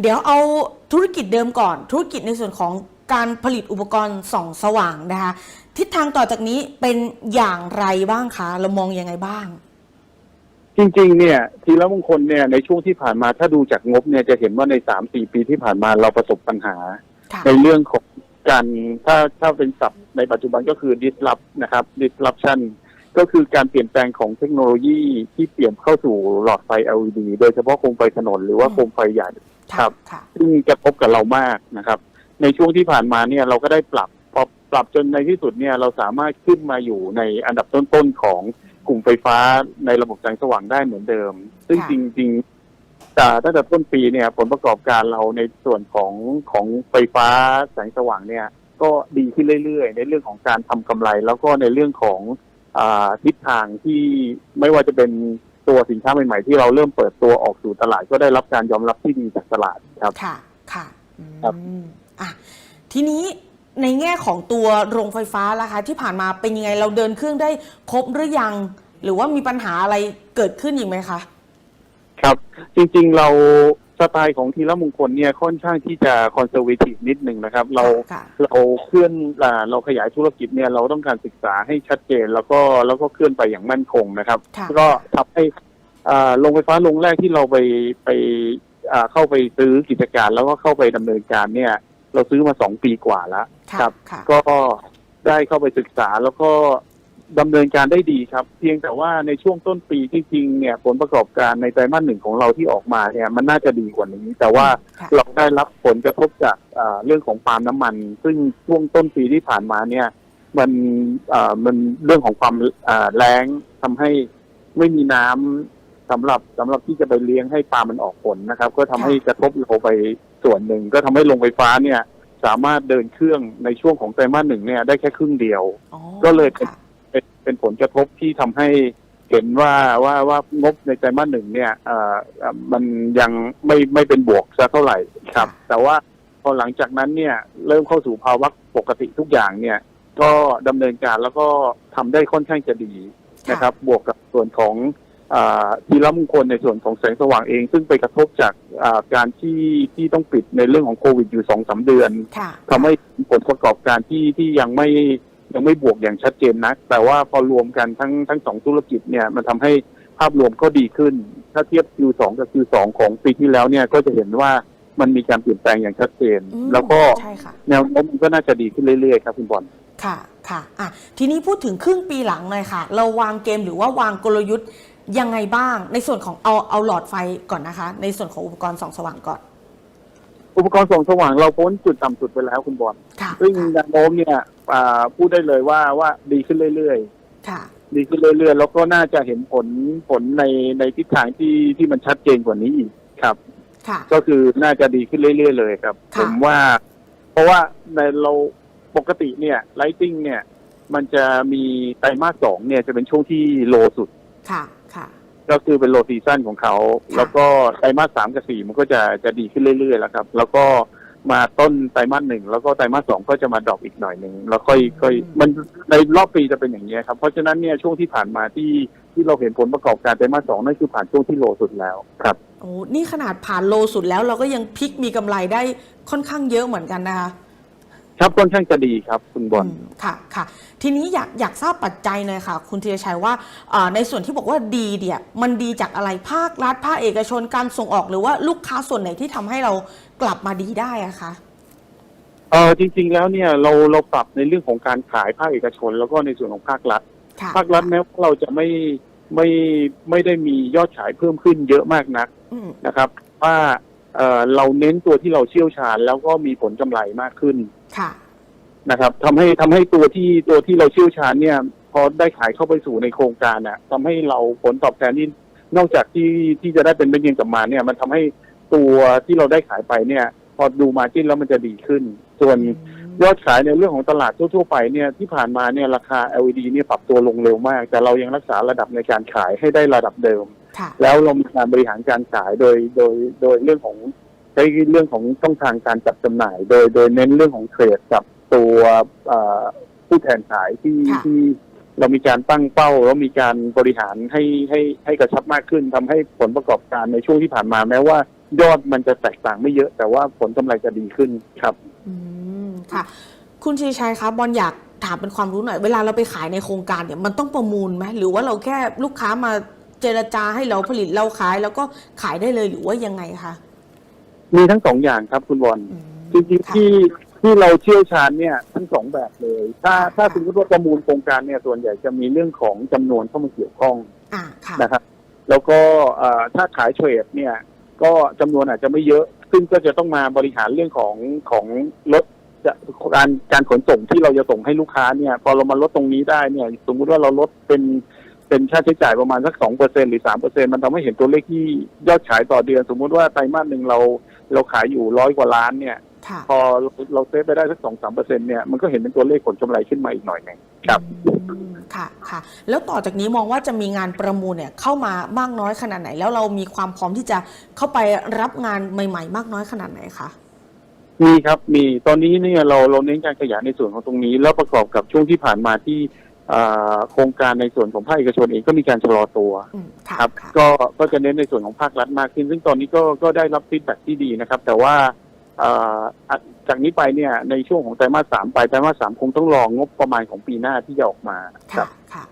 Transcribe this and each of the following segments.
เดี๋ยวเอาธุรกิจเดิมก่อน ธุรกิจในส่วนของการผลิตอุปกรณ์ส่องสว่างนะคะทิศทางต่อจากนี้เป็นอย่างไรบ้างคะเรามองยังไงบ้าง จริงๆ เนี่ยทีละมงคลเนี่ยในช่วงที่ผ่านมาถ้าดูจากงบเนี่ยจะเห็นว่าในสามสี่ปีที่ผ่านมาเราประสบปัญหาค่ะในเรื่องของการถ้าถ้าเป็นศัพท์ในปัจจุบันก็คือ disrupt นะครับ disruption ก็คือการเปลี่ยนแปลงของเทคโนโลยีที่เปลี่ยนเข้าสู่หลอดไฟ LED โดยเฉพาะโคมไฟถนนหรือว่าโคมไฟใหญ่ ครับค่ะซึ่งกระทบกับเรามากนะครับ ในช่วงที่ผ่านมาเนี่ยเราก็ได้ปรับพอปรับจนในที่สุดเนี่ยเราสามารถขึ้นมาอยู่ในอันดับต้นๆของกลุ่มไฟฟ้าในระบบแสงสว่างได้เหมือนเดิม ซึ่งค่ะจริงๆแต่ตั้งแต่ต้นปีเนี่ย ผลประกอบการเราในส่วนของของไฟฟ้าแสงสว่างเนี่ย ก็ดีขึ้นเรื่อยๆ ในเรื่องของการทำกำไร แล้วก็ในเรื่องของอาทิศทางที่ไม่ว่าจะเป็น ตัวสินค้าใหม่ๆที่เราเริ่มเปิดตัวออกสู่ตลาดก็ได้รับการยอมรับที่ดีจากตลาดครับ ค่ะ ค่ะอืมครับ อะ ทีนี้ในแง่ของตัวโรงไฟฟ้าล่ะคะ ที่ผ่านมาเป็นยังไงเราเดินเครื่องได้ครบหรือยัง หรือว่ามีปัญหาอะไรเกิดขึ้นอีกไหมคะ ครับ จริงๆเรา สไตล์ของทีละมงคลเนี่ยค่อนข้างที่จะคอนเซอร์เวทีฟนิดหนึ่งนะครับ เราค่ะเราเคลื่อนอ่าเราขยายธุรกิจเนี่ยเราต้องการศึกษาให้ชัดเจน แล้วก็แล้วก็เคลื่อนไปอย่างมั่นคงนะครับ ค่ะ ก็ทำให้อ่าโรงไฟฟ้าโรงแรกที่เราไปไปอ่าเข้าไปซื้อกิจการแล้วก็เข้าไปดำเนินการเนี่ย เราซื้อมาสองปีกว่าแล้ว ค่ะ ครับ ค่ะ ก็ได้เข้าไปศึกษาแล้วก็ ดำเนินการได้ดีครับ เพียงแต่ว่าในช่วงต้นปีจริงๆเนี่ยผลประกอบการในไตรมาสหนึ่งของเราที่ออกมาเนี่ยมันน่าจะดีกว่านี้ แต่ว่าค่ะเราได้รับผลกระทบจากอ่าเรื่องของปาล์มน้ำมัน ซึ่งช่วงต้นปีที่ผ่านมาเนี่ย มันอ่ามันเรื่องของความอ่าแรงทำให้ไม่มีน้ำสำหรับสำหรับที่จะไปเลี้ยงให้ปาล์มมันออกผลนะครับ ก็ทำให้กระทบเราไปส่วนหนึ่ง ก็ทำให้โรงไฟฟ้าเนี่ย สามารถเดินเครื่องในช่วงของไตรมาสหนึ่งเนี่ยได้แค่ครึ่งเดียวอ๋อก็เลย เป็นค่ะเป็นเป็นผลกระทบที่ทำให้เห็นว่าว่าว่างบในไตรมาสหนึ่งเนี่ยเอ่อเอ่อมันยังไม่ไม่เป็นบวกสักเท่าไหร่ครับค่ะแต่ว่าพอหลังจากนั้นเนี่ยเริ่มเข้าสู่ภาวะปกติทุกอย่างเนี่ย ก็ดำเนินการแล้วก็ทำได้ค่อนข้างจะดีนะครับ บวกกับส่วนของอาทีละมงคลในส่วนของแสงสว่างเอง ซึ่งไปกระทบจากอ่าการที่ที่ต้องปิดในเรื่องของโควิดอยู่สองสามเดือนค่ะทำให้ผลประกอบการที่ที่ยังไม่ ยังไม่บวกอย่างชัดเจนนัก แต่ว่าพอรวมกันทั้งทั้งสองธุรกิจเนี่ยมันทำให้ภาพรวมก็ดีขึ้น ถ้าเทียบ Q2 กับ Q2 ของปีที่แล้วเนี่ยก็จะเห็นว่ามันมีการเปลี่ยนแปลงอย่างชัดเจนอืมแล้วก็ใช่ค่ะแนวโน้มมันก็น่าจะดีขึ้นเรื่อยๆครับคุณบอลค่ะค่ะอะ ทีนี้พูดถึงครึ่งปีหลังหน่อยค่ะ เราวางเกมหรือว่าวางกลยุทธ์ยังไงบ้าง ในส่วนของเอาเอาหลอดไฟก่อนนะคะ ในส่วนของอุปกรณ์ส่องสว่างก่อน อุปกรณ์ส่องสว่างเราพ้นจุดต่ำสุดไปแล้วคุณบอลค่ะซึ่งค่ะแนวโน้มเนี่ยอ่าพูดได้เลยว่าว่าดีขึ้นเรื่อยๆค่ะดีขึ้นเรื่อยๆ แล้วก็น่าจะเห็นผลผลในในทิศทางที่ที่มันชัดเจนกว่านี้อีกครับค่ะก็คือน่าจะดีขึ้นเรื่อยๆ เลยครับค่ะผมว่า เพราะว่าในเราปกติเนี่ยไลติ้งเนี่ย มันจะมีไตรมาสสองเนี่ยจะเป็นช่วงที่โลสุดค่ะค่ะ ก็คือเป็นโลซีซั่นของเขาค่ะแล้วก็ไตรมาสสามกับสี่มันก็จะจะดีขึ้นเรื่อยๆแล้วครับ แล้วก็มาต้นไตรมาสหนึ่งแล้วก็ไตรมาสสองก็จะมาดรอปอีกหน่อยหนึ่งแล้วค่อยค่อยมันในรอบปีจะเป็นอย่างนี้ยครับ เพราะฉะนั้นเนี่ยช่วงที่ผ่านมาที่ที่เราเห็นผลประกอบการไตรมาสสองนั่นคือผ่านช่วงที่โลสุดแล้วครับโอ้นี่ขนาดผ่านโลสุดแล้วเราก็ยังพลิกมีกำไรได้ค่อนข้างเยอะเหมือนกันนะคะ ครับค่อนข้างจะดีครับคุณบอลมค่ะค่ะ ทีนี้อยากอยากทราบปัจจัยหน่อยค่ะ คุณธีรชัยว่าเอ่อในส่วนที่บอกว่าดีเนี่ยมันดีจากอะไรภาครัฐภาคเอกชนการส่งออกหรือว่าลูกค้าส่วนไหนที่ทำให้เรากลับมาดีได้อะคะเออจริง ๆ แล้วเนี่ยเราเราปรับในเรื่องของการขายภาคเอกชน แล้วก็ในส่วนของภาครัฐค่ะภาครัฐแม้ว่าเราจะไม่ไม่ไม่ได้มียอดขายเพิ่มขึ้นเยอะมากนักอืมนะครับ ว่าเออเราเน้นตัวที่เราเชี่ยวชาญแล้วก็มีผลกำไรมากขึ้น ค่ะนะครับทำให้ทำให้ตัวที่ตัวที่เราเชี่ยวชาญเนี่ย พอได้ขายเข้าไปสู่ในโครงการน่ะทำให้เราผลตอบแทนที่นอกจากที่ที่จะได้เป็นเม็ดเงินกลับมาเนี่ยมันทำให้ตัวที่เราได้ขายไปเนี่ย พอดูมาจิ้นแล้วมันจะดีขึ้น ส่วน ยอดขายในเรื่องของตลาดทั่วๆไปเนี่ยที่ผ่านมาเนี่ยราคา LED เนี่ยปรับตัวลงเร็วมาก แต่เรายังรักษาระดับในการขายให้ได้ระดับเดิม ค่ะ แล้วเรามีการบริหารการขายโดยโดยโดยเรื่องของใช้เรื่องของช่องทางการจัดจำหน่าย โดยโดยเน้นเรื่องของเทรดกับตัวเอ่อผู้แทนขายที่ค่ะที่เรามีการตั้งเป้าแล้วมีการบริหารให้ให้ให้กระชับมากขึ้นทำให้ผลประกอบการในช่วงที่ผ่านมาแม้ว่า ยอดมันจะแตกต่างไม่เยอะ แต่ว่าผลกำไรจะดีขึ้นครับ อืมค่ะ คุณชีชัยคะบอลอยากถามเป็นความรู้หน่อย เวลาเราไปขายในโครงการเนี่ยมันต้องประมูลไหมหรือว่าเราแค่ลูกค้ามาเจรจาให้เราผลิตเราขาย แล้วก็ขายได้เลยหรือว่ายังไงคะ มีทั้งสองอย่างครับคุณบอลอืมจริงๆค่ะที่ที่เราเชี่ยวชาญเนี่ยทั้งสองแบบเลย ถ้าถ้าสมมติว่าประมูลโครงการเนี่ยส่วนใหญ่จะมีเรื่องของจำนวนเข้ามาเกี่ยวข้องอ่าค่ะนะครับ แล้วก็เอ่อถ้าขายเทรดเนี่ยก็จำนวนอาจจะไม่เยอะ ซึ่งก็จะต้องมาบริหารเรื่องของของรถจะการการขนส่งที่เราจะส่งให้ลูกค้าเนี่ย พอเรามาลดตรงนี้ได้เนี่ย สมมุติว่าเราลดเป็นเป็นค่าใช้จ่ายประมาณสักสองเปอร์เซ็นหรือสามเปอร์เซ็นมันทำให้เห็นตัวเลขที่ยอดขายต่อเดือน สมมุติว่าไตรมาสหนึ่งเรา เราขายอยู่ร้อยกว่าล้านเนี่ย ค่ะพอเราเซฟไปได้สักสองสามเปอร์เซ็นเนี่ยมันก็เห็นเป็นตัวเลขผลกำไรขึ้นมาอีกหน่อยหนึงครับ อืมค่ะค่ะ แล้วต่อจากนี้มองว่าจะมีงานประมูลเนี่ยเข้ามามากน้อยขนาดไหน แล้วเรามีความพร้อมที่จะเข้าไปรับงานใหม่ ๆ มากน้อยขนาดไหนคะ มีครับมีตอนนี้เนี่ยเราเราเน้นการขยายในส่วนของตรงนี้ แล้วประกอบกับช่วงที่ผ่านมาที่อ่า โครงการในส่วนของภาคเอกชนเองก็มีการชะลอตัวอืมค่ะครับค่ะก็ก็จะเน้นในส่วนของภาครัฐมากขึ้น ซึ่งตอนนี้ก็ก็ได้รับฟีดแบ็ที่ดีนะครับ แต่ว่าอ่าอะจากนี้ไปเนี่ยในช่วงของไตรมาสสามไปไตรมาสสามคงต้องรองงบประมาณของปีหน้าที่จะออกมาครัค่ะบค่ะ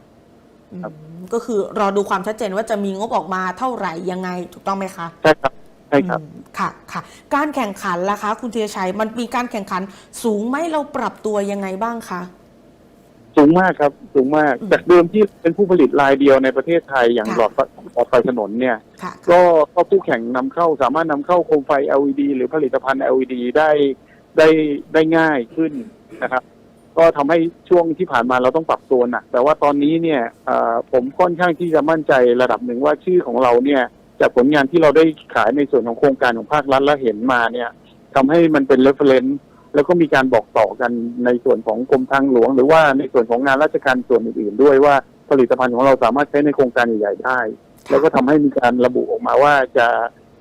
อืมครับก็คือรอดูความชัดเจนว่าจะมีงบออกมาเท่าไหร่ยังไงถูกต้องไหมคะใช่ครับใช่ครับอืมค่ะค่ะ การแข่งขันล่ะคะ คุณธีรชัยมันมีการแข่งขันสูงไหมเราปรับตัวยังไงบ้างคะ สูงมากครับสูงมากอืมจากเดิมที่เป็นผู้ผลิตรายเดียวในประเทศไทยอย่างค่ะหลอดไฟหลอดไฟถนนเนี่ยค่ะก็ก็ผู้แข่งนำเข้าสามารถนำเข้าโคมไฟ LED หรือผลิตภัณฑ์ LED ได้ได้ได้ง่ายขึ้นนะครับ ก็ทำให้ช่วงที่ผ่านมาเราต้องปรับตัวหนักแต่ว่าตอนนี้เนี่ยเอ่อผมค่อนข้างที่จะมั่นใจระดับหนึ่งว่าชื่อของเราเนี่ยจากผลงานที่เราได้ขายในส่วนของโครงการของภาครัฐและเห็นมาเนี่ยทำให้มันเป็น reference แล้วก็มีการบอกต่อกันในส่วนของกรมทางหลวง หรือว่าในส่วนของงานราชการส่วนอื่นๆ ด้วยว่าผลิตภัณฑ์ของเราสามารถใช้ในโครงการใหญ่ๆได้ แล้วก็ทำให้มีการระบุออกมาว่าจะ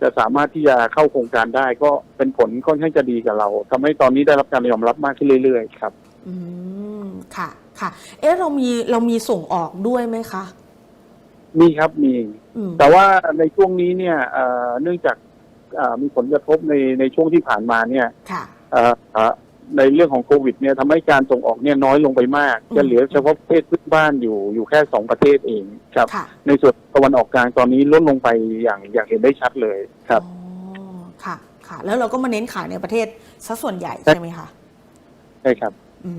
จะสามารถที่จะเข้าโครงการได้ก็เป็นผลค่อนข้างจะดีกับเราทำให้ตอนนี้ได้รับการยอมรับมากขึ้นเรื่อยๆ ครับ อืมค่ะค่ะ เอ๊ะเรามีเรามีส่งออกด้วยไหมคะ มีครับมีอืมแต่ว่าในช่วงนี้เนี่ยเอ่อเนื่องจากเอ่อมีผลกระทบในในช่วงที่ผ่านมาเนี่ยค่ะเอ่อเอ่อ ในเรื่องของโควิดเนี่ยทำให้การส่งออกเนี่ยน้อยลงไปมากอืมจะเหลือเฉพาะประเทศเพื่อนบ้านอยู่อยู่แค่สองประเทศเองครับค่ะในส่วนตะวันออกกลางตอนนี้ลดลงไปอย่างอย่างเห็นได้ชัดเลยครับอ๋อค่ะค่ะแล้วเราก็มาเน้นขายในประเทศซะส่วนใหญ่ใช่ใช่ไหมคะใช่ครับอื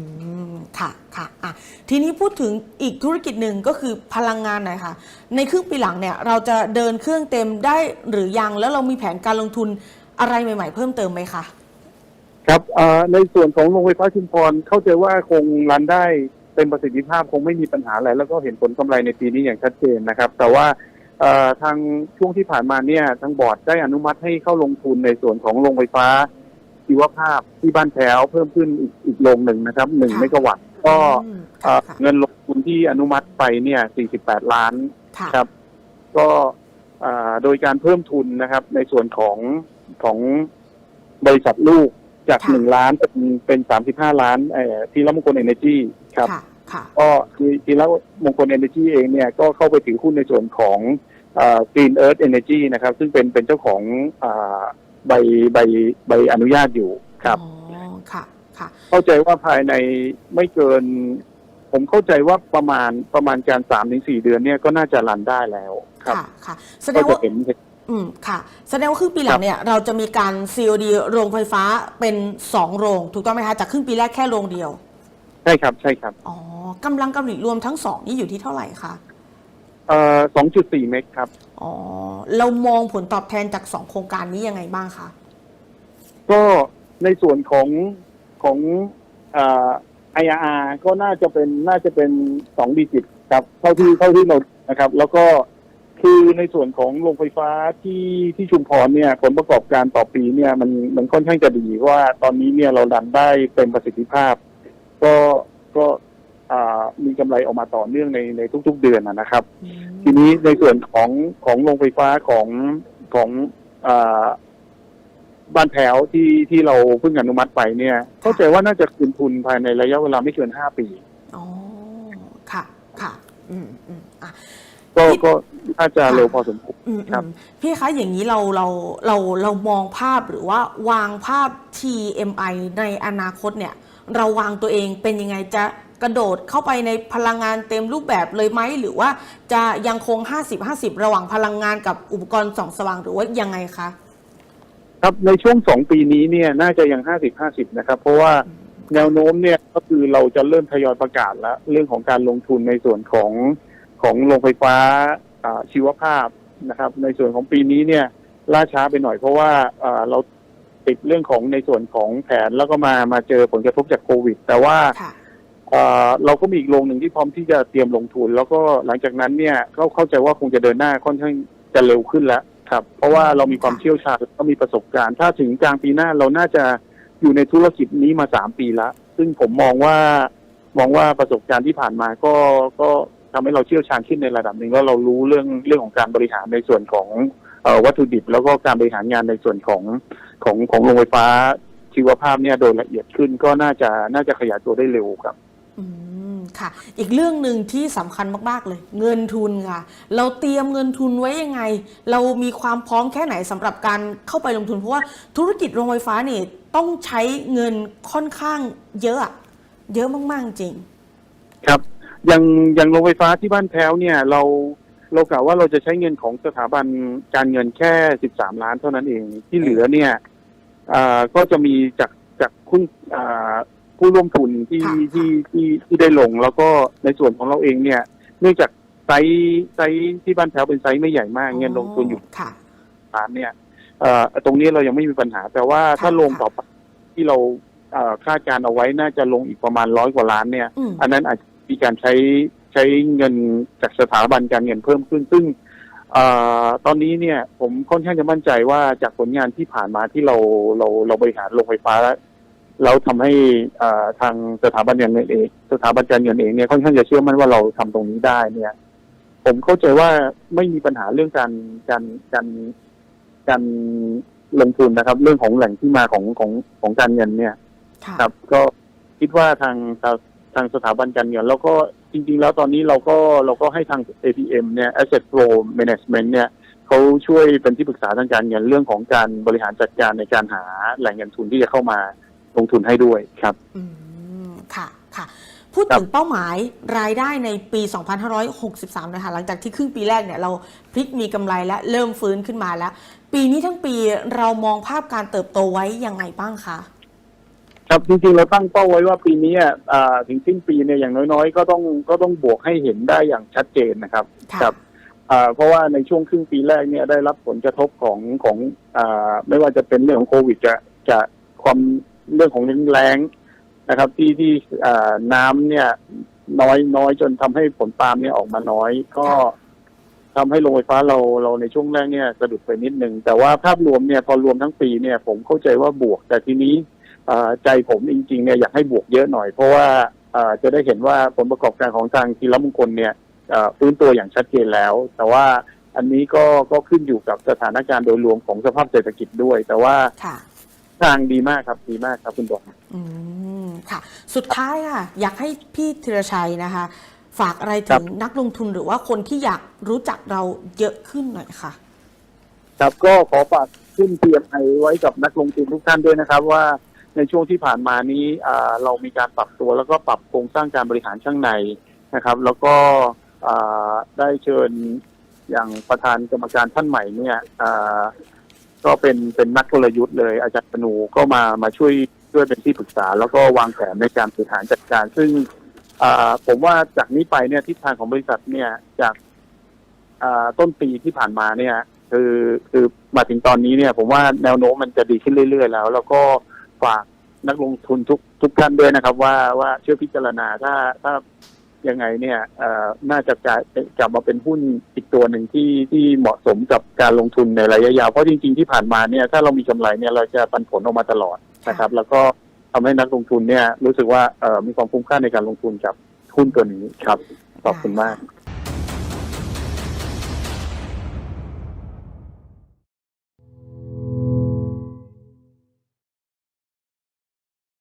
มค่ะค่ะอะ ทีนี้พูดถึงอีกธุรกิจหนึ่งก็คือพลังงานหน่อยค่ะ ในครึ่งปีหลังเนี่ย เราจะเดินเครื่องเต็มได้หรือยัง แล้วเรามีแผนการลงทุนอะไรใหม่ ๆ เพิ่มเติมไหมคะ ครับเอ่อในส่วนของโรงไฟฟ้าชุมพรเข้าใจว่าคงรันได้เต็มประสิทธิภาพคงไม่มีปัญหาอะไรแล้วก็เห็นผลกำไรในปีนี้อย่างชัดเจนนะครับ แต่ว่าเอ่อทางช่วงที่ผ่านมาเนี่ยทางบอร์ดได้อนุมัติให้เข้าลงทุนในส่วนของโรงไฟฟ้าชีวภาพที่บ้านแถวเพิ่มขึ้นอีกอีกโรงหนึ่งนะครับหนึ่งค่ะเมกะวัตต์ก็อืมเอ่ค่ะอค่ะเงินลงทุนที่อนุมัติไปเนี่ย48 ล้านค่ะครับ ก็เอ่อโดยการเพิ่มทุนนะครับ ในส่วนของของบริษัทลูก จากค่ะหนึ่งล้านเป็นเป็นสามสิบห้าล้านเอ่อทีละมงคลเอเนจีครับค่ะค่ะก็คือทีละมงคลเอเนจีเองเนี่ยก็เข้าไปถือหุ้นในส่วนของกรีนเอิร์ธเอเนจีนะครับ ซึ่งเป็นเป็นเจ้าของอาใบใบใบอนุญาตอยู่ครับอ๋อค่ะค่ะ เข้าใจว่าภายในไม่เกิน ผมเข้าใจว่าประมาณประมาณการสามถึงสี่เดือนเนี่ยก็น่าจะรันได้แล้วครับค่ะค่ะแสดก็งจะว่าเห็น อืมค่ะ แสดงว่าครึ่งปีหลัครังบเนี่ยเราจะมีการ COD โรงไฟฟ้าเป็นสองโรง ถูกต้องไหมคะ จากครึ่งปีแรกแค่โรงเดียว ใช่ครับใช่ครับอ๋อกำลังการผลิตรวมทั้งสองนี่อยู่ที่เท่าไหร่คะเอ่อสองจุดสี่เมกครับ อ๋อเรามองผลตอบแทนจากสองโครงการนี้ยังไงบ้างคะ ก็ในส่วนของของเอ่อ IRR ก็น่าจะเป็นน่าจะเป็นสองดิจิตครับ เท่าที่เท่าที่เรานะครับ แล้วก็ คือในส่วนของโรงไฟฟ้าที่ที่ชุมพรเนี่ยผลประกอบการต่อปีเนี่ยมันมันค่อนข้างจะดีว่าตอนนี้เนี่ยเราดันได้เต็มประสิทธิภาพ ก็ก็อ่ามีกำไรออกมาต่อเนื่องในในทุก ๆ เดือนนะนะครับ ทีนี้ในส่วนของของโรงไฟฟ้าของของอาบ้านแถวที่ที่เราเพิ่งอนุมัติไปเนี่ย เข้าใจว่าน่าจะคืนทุนภายในระยะเวลาไม่เกินห้าปีอ๋อค่ะค่ะ อืมอืมอะ ก็ก็น่าจะเร็วพอสมควรอืมครับ อืมพี่คะอย่างนี้เราเราเราเรามองภาพหรือว่าวางภาพ TMI ในอนาคตเนี่ย เราวางตัวเองเป็นยังไงจะกระโดดเข้าไปในพลังงานเต็มรูปแบบเลยไหม หรือว่าจะยังคง 50-50 ระหว่างพลังงานกับอุปกรณ์ส่องสว่างหรือว่ายังไงคะ ครับในช่วงสองปีนี้เนี่ยน่าจะยังห้าสิบห้าสิบนะครับ เพราะว่าแนวโน้มเนี่ยก็คือเราจะเริ่มทยอยประกาศแล้ว เรื่องของการลงทุนในส่วนของ ของโรงไฟฟ้าอ่าชีวภาพนะครับ ในส่วนของปีนี้เนี่ยล่าช้าไปหน่อยเพราะว่าอ่าเราติดเรื่องของในส่วนของแผนแล้วก็มามาเจอผลกระทบจากโควิด แต่ว่าค่ะเอ่อเราก็มีอีกโรงหนึ่งที่พร้อมที่จะเตรียมลงทุน แล้วก็หลังจากนั้นเนี่ยก็เข้าใจว่าคงจะเดินหน้าค่อนข้างจะเร็วขึ้นแล้วครับ เพราะว่าเรามีความเชี่ยวชาญแล้วก็มีประสบการณ์ ถ้าถึงกลางปีหน้าเราน่าจะอยู่ในธุรกิจนี้มาสามปีแล้วซึ่งผมมองว่ามองว่าประสบการณ์ที่ผ่านมาก็ก็ ทำให้เราเชี่ยวชาญขึ้นในระดับหนึ่งแล้วเรารู้เรื่องเรื่องของการบริหารในส่วนของเอ่อวัตถุดิบ แล้วก็การบริหารงานในส่วนของของของโรงไฟฟ้าชีวภาพเนี่ยโดยละเอียดขึ้นก็น่าจะน่าจะขยายตัวได้เร็วครับอืมค่ะ อีกเรื่องหนึ่งที่สำคัญมาก ๆ เลย เงินทุนค่ะ เราเตรียมเงินทุนไว้ยังไง เรามีความพร้อมแค่ไหนสำหรับการเข้าไปลงทุน เพราะว่าธุรกิจโรงไฟฟ้าเนี่ยต้องใช้เงินค่อนข้างเยอะอะเยอะมาก ๆ จริง ครับ อย่างอย่างโรงไฟฟ้าที่บ้านแพ้วเนี่ย เราเรากล่าวว่าเราจะใช้เงินของสถาบันการเงินแค่13ล้านเท่านั้นเองที่เหลือเนี่ยอ่าก็จะมีจากจากคุณอ่าผู้ร่วมทุนที่ค่ะที่ที่ที่ได้ลง แล้วก็ในส่วนของเราเองเนี่ย เนื่องจากไซส์ไซส์ที่บ้านแพ้วเป็นไซส์ไม่ใหญ่มาก เงินลงทุนอยู่ค่ะล้านเนี่ยเอ่อตรงนี้เรายังไม่มีปัญหา แต่ว่าถ้าค่ะลงต่อไปที่เราเอ่อคาดการณ์เอาไว้น่าจะลงอีกประมาณร้อยกว่าล้านเนี่ยอืมอันนั้นอาจจะ มีการใช้ใช้เงินจากสถาบันการเงินเพิ่มขึ้น ซึ่งเออตอนนี้เนี่ยผมค่อนข้างจะมั่นใจว่าจากผลงานที่ผ่านมาที่เราเราเราบริหารโรงไฟฟ้าแล้วทำให้เอ่อทางสถาบันการเงินเองสถาบันการเงินเองเนี่ยค่อนข้างจะเชื่อมั่นว่าเราทำตรงนี้ได้เนี่ย ผมเข้าใจว่าไม่มีปัญหาเรื่องการการการการลงทุนนะครับ เรื่องของแหล่งที่มาของของของการเงินเนี่ยค่ะครับ ก็คิดว่าทางทางทางสถาบันการเงินแล้วก็จริง ๆ แล้วตอนนี้เราก็เราก็ให้ทาง APM เนี่ย Asset Flow Management เนี่ยเขาช่วยเป็นที่ปรึกษาทางการเงินเรื่องของการบริหารจัดการในการหาแหล่งเงินทุนที่จะเข้ามาลงทุนให้ด้วยครับอืมค่ะค่ะ พูดถึงเป้าหมายรายได้ในปี 2563 นะคะหลังจากที่ครึ่งปีแรกเนี่ยเราพลิกมีกำไรและเริ่มฟื้นขึ้นมาแล้ว ปีนี้ทั้งปีเรามองภาพการเติบโตไว้ยังไงบ้างคะ ครับจริงๆเราตั้งเป้าไว้ว่าปีนี้อะอ่าถึงสิ้นปีเนี่ยอย่างน้อยๆ ก็ต้องก็ต้องบวกให้เห็นได้อย่างชัดเจนนะครับค่ะครับอ่าเพราะว่าในช่วงครึ่งปีแรกเนี่ยได้รับผลกระทบของของอ่าไม่ว่าจะเป็นเรื่องของโควิดจะจะความเรื่องของแรงนะครับที่ที่อ่าน้ำเนี่ยน้อยน้อยจนทำให้ผลปาล์มเนี่ยออกมาน้อย ก็ทำให้โรงไฟฟ้าเราเราในช่วงแรกเนี่ยสะดุดไปนิดนึงแต่ว่าภาพรวมเนี่ยพอรวมทั้งปีเนี่ยผมเข้าใจว่าบวกแต่ทีนี้อ่า ใจผมจริงๆเนี่ยอยากให้บวกเยอะหน่อย เพราะว่าอ่าจะได้เห็นว่าผลประกอบการของทางทีละมงคลเนี่ยอ่าฟื้นตัวอย่างชัดเจนแล้ว แต่ว่าอันนี้ก็ก็ขึ้นอยู่กับสถานการณ์โดยรวมของสภาพเศรษฐกิจด้วย แต่ว่าค่ะทางดีมากครับดีมากครับคุณบอลอืมค่ะ สุดท้ายค่ะ อยากให้พี่ธีรชัยนะคะ ฝากอะไรครัถึบงนักลงทุนหรือว่าคนที่อยากรู้จักเราเยอะขึ้นหน่อยค่ะ ครับก็ขอฝากขึ้น PMI ไว้กับนักลงทุนทุกท่านด้วยนะครับว่า ในช่วงที่ผ่านมานี้เรามีการปรับตัวแล้วก็ปรับโครงสร้างการบริหารข้างในนะครับ แล้วก็ได้เชิญอย่างประธานกรรมการท่านใหม่เนี่ยก็เป็นเป็นนักกลยุทธ์เลย อาจารย์ปนูก็มามาช่วยช่วยเป็นที่ปรึกษา แล้วก็วางแผนในการบริหารจัดการ ซึ่งผมว่าจากนี้ไปเนี่ยทิศทางของบริษัทเนี่ยจากต้นปีที่ผ่านมาเนี่ย คือคือมาถึงตอนนี้เนี่ย ผมว่าแนวโน้มมันจะดีขึ้นเรื่อย ๆ แล้ว แล้วก็ ฝากนักลงทุนทุกทุกท่านด้วยนะครับ ว่าว่าเชื่อพิจารณาถ้าถ้ายังไงเนี่ยเอ่อน่าจะกลายกลับมาเป็นหุ้นอีกตัวหนึ่งที่ที่เหมาะสมกับการลงทุนในระยะยาว เพราะจริง ๆ ที่ผ่านมาเนี่ยถ้าเรามีกำไรเนี่ยเราจะปันผลออกมาตลอดนะครับ แล้วก็ทำให้นักลงทุนเนี่ยรู้สึกว่าเอ่อมีความคุ้มค่าในการลงทุนกับหุ้นตัวนี้ครับ ขอบคุณมาก